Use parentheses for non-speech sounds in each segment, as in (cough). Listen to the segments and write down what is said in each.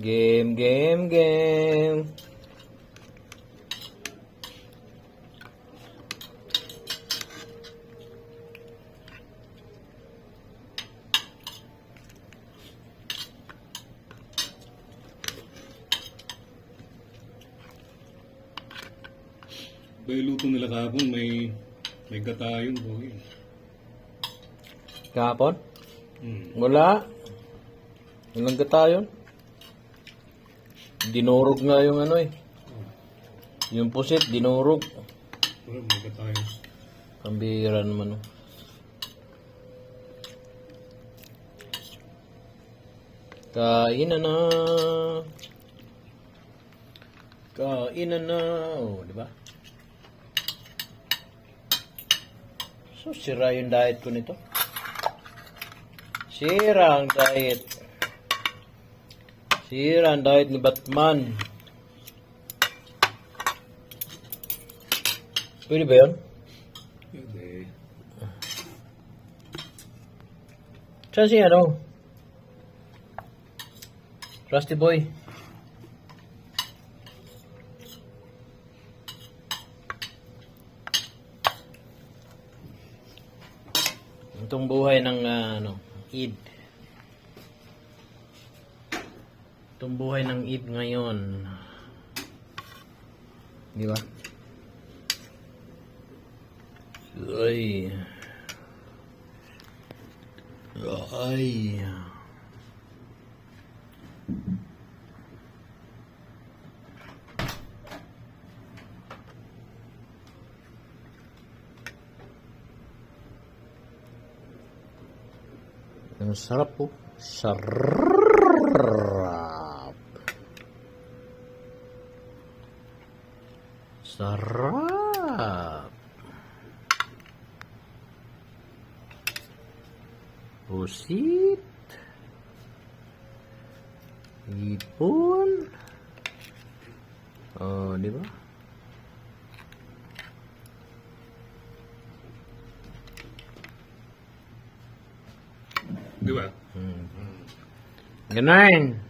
Game, game, game. Ba luto nila kahapon, may may gata yun, boy. Kahapon? Hmm. Wala. Ilang gata yun? Dinurog nga yung ano eh. Yung pusit, dinurog. Wala, may gata yun. Pambira naman. oh. Kain na na. Kain na na. Oh, di ba? So, sira yung diet ko nito. Sira ang diet. Sira ang diet ni Batman. Pwede ba yun? Hindi. Saan si ano? Rusty Boy. Itong buhay ng ah, ano, Eid. Itong buhay ng Eid ngayon. Di ba? Ay. Ay. Ang sarap po. Sarap. Sarap. Pusit. Ipon. Oh, di ba? Di ba? Ganun.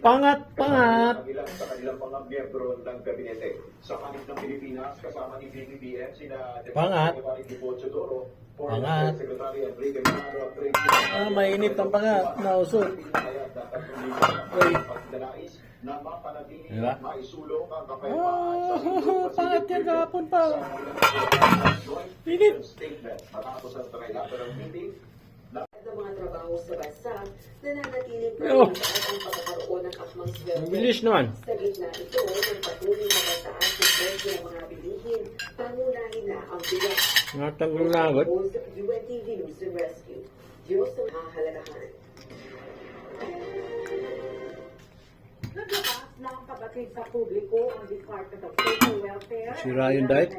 Pangat, pangat. Kasama Ilan sa kanilang mga miyembro ng gabinete. Sa kanip ng Pilipinas, kasama ni BBBM, sina Pangat. Pangat. Ah, mainit ang pangat. Uy. Pagdalais na mapanatili Diba? at maisulong ang kapayapaan sa Ah, (laughs) pangat yan kahapon pa. Pinit. statement matapos ang meeting ng mga trabaho sa bansa na nanatiling Oh. ang pagkakaroon ng akmang sweldo. Bilis naman. Sa gitna ito ng patuloy na pagtaas ng presyo ng mga bilihin, pangunahin na ang bigas. Natanggol na agad. UNTV News and Rescue. Diyos ang hahalagahan. Naglabas ng kapatid sa publiko ang Department of Social Welfare. Sira yung diet.